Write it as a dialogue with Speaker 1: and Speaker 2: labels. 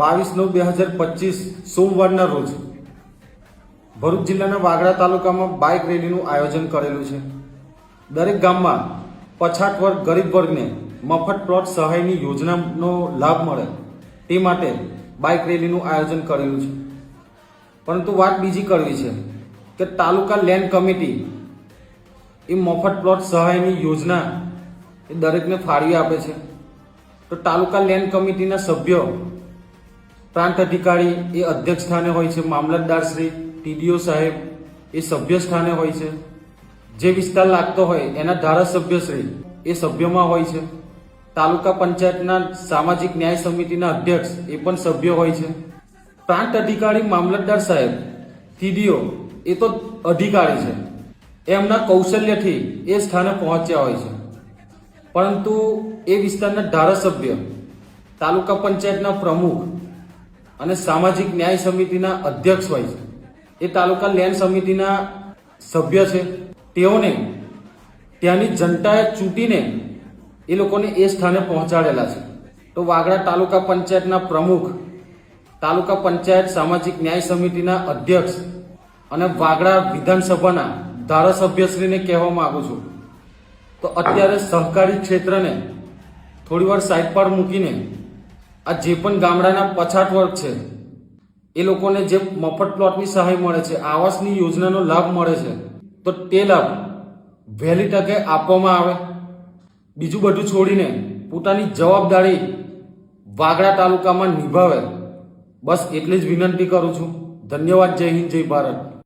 Speaker 1: બાવીસ નવ બે હજાર પચીસ સોમવારના રોજ ભરૂચ જિલ્લાના વાગડા તાલુકામાં બાઇક રેલીનું આયોજન કરેલું છે. દરેક ગામમાં પછાત વર્ગ ગરીબ વર્ગને મફત પ્લોટ સહાયની યોજનાનો લાભ મળે તે માટે બાઇક રેલીનું આયોજન કરેલું છે. પરંતુ વાત બીજી કરવી છે કે તાલુકા લેન્ડ કમિટી એ મફત પ્લોટ સહાયની યોજના એ દરેકને ફાળવી આપે છે. તો તાલુકા લેન્ડ કમિટીના સભ્યો પ્રાંત અધિકારી એ અધ્યક્ષ સ્થાને હોય છે, મામલતદાર શ્રી ટીડીઓ સાહેબ એ સભ્ય સ્થાને હોય છે. જે વિસ્તાર લાગતો હોય એના ધારાસભ્ય શ્રી એ સભ્યમાં હોય છે. તાલુકા પંચાયતના સામાજિક ન્યાય સમિતિના અધ્યક્ષ એ પણ સભ્ય હોય છે. પ્રાંત અધિકારી મામલતદાર સાહેબ, ટીડીઓ એ તો અધિકારી છે. એમના કૌશલ્યથી એ સ્થાને પહોંચ્યા હોય છે. પરંતુ એ વિસ્તારના ધારાસભ્ય, તાલુકા પંચાયતના પ્રમુખ અને સામાજિક ન્યાય સમિતિના અધ્યક્ષ હોય છે. એ તાલુકા લેન્ડ સમિતિના સભ્ય છે. તેઓને ત્યાંની જનતાએ ચૂંટીને એ લોકોને એ સ્થાને પહોંચાડેલા છે. તો વાગડા તાલુકા પંચાયતના પ્રમુખ, તાલુકા પંચાયત સામાજિક ન્યાય સમિતિના અધ્યક્ષ અને વાગડા વિધાનસભાના ધારાસભ્યશ્રીને કહેવા માંગુ છું. તો અત્યારે સહકારી ક્ષેત્રને થોડી વાર સાઈડ પર મૂકીને આ જે પણ ગામડાના પછાત વર્ગ છે, એ લોકોને જે મફત પ્લોટની સહાય મળે છે, આવાસની યોજનાનો લાભ મળે છે, તો તે લાભ વહેલી તકે આપવામાં આવે. બીજું બધું છોડીને પોતાની જવાબદારી વાગડા તાલુકામાં નિભાવે. બસ એટલી જ વિનંતી કરું છું. ધન્યવાદ. જય હિન્દ, જય ભારત.